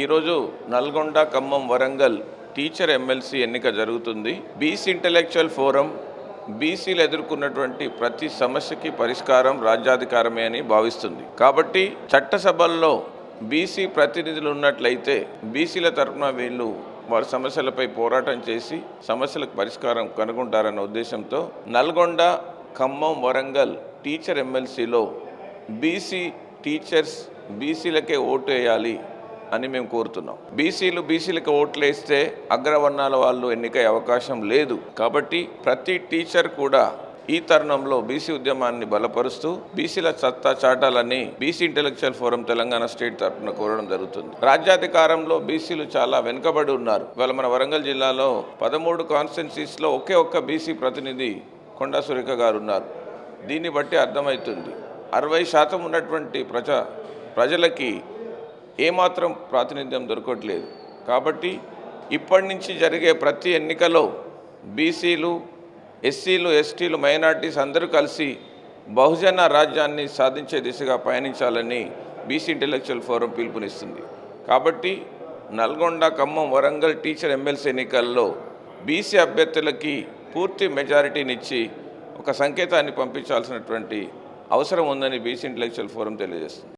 ఈరోజు Nalgonda Khammam Warangal teacher MLC ఎన్నిక జరుగుతుంది. బీసీ ఇంటలెక్చువల్ ఫోరం బీసీలు ఎదుర్కొన్నటువంటి ప్రతి సమస్యకి పరిష్కారం రాజ్యాధికారమే అని భావిస్తుంది. కాబట్టి చట్టసభల్లో బీసీ ప్రతినిధులు ఉన్నట్లయితే బీసీల తరఫున వీళ్ళు వారి సమస్యలపై పోరాటం చేసి సమస్యలకు పరిష్కారం కనుగొంటారన్న ఉద్దేశంతో నల్గొండ ఖమ్మం వరంగల్ టీచర్ ఎమ్మెల్సీలో బీసీ టీచర్స్ బీసీలకే ఓటు వేయాలి అని మేము కోరుతున్నాం. బీసీలు బీసీలకు ఓట్లేస్తే అగ్రవర్ణాల వాళ్ళు ఎన్నికయ్యే అవకాశం లేదు. కాబట్టి ప్రతి టీచర్ కూడా ఈ తరుణంలో బీసీ ఉద్యమాన్ని బలపరుస్తూ బీసీల సత్తా చాటాలని BC intellectual forum Telangana state తరఫున కోరడం జరుగుతుంది. రాజ్యాధికారంలో బీసీలు చాలా వెనుకబడి ఉన్నారు. ఇవాళ మన వరంగల్ జిల్లాలో పదమూడు కాన్స్టిట్యున్సీస్లో ఒకే ఒక్క బీసీ ప్రతినిధి కొండా సురేఖ గారు ఉన్నారు. దీన్ని బట్టి అర్థమవుతుంది. అరవై శాతం ఉన్నటువంటి ప్రజా ప్రజలకి ఏమాత్రం ప్రాతినిధ్యం దొరకట్లేదు. కాబట్టి ఇప్పటి నుంచి జరిగే ప్రతి ఎన్నికలో బీసీలు ఎస్సీలు ఎస్టీలు మైనార్టీస్ అందరూ కలిసి బహుజన రాజ్యాన్ని సాధించే దిశగా పయనించాలని బీసీ ఇంటెలెక్చువల్ ఫోరం పిలుపునిస్తుంది. కాబట్టి నల్గొండ ఖమ్మం వరంగల్ టీచర్ ఎమ్మెల్సీ ఎన్నికల్లో బీసీ అభ్యర్థులకి పూర్తి మెజారిటీనిచ్చి ఒక సంకేతాన్ని పంపించాల్సినటువంటి అవసరం ఉందని బీసీ ఇంటెలెక్చువల్ ఫోరం తెలియజేస్తుంది.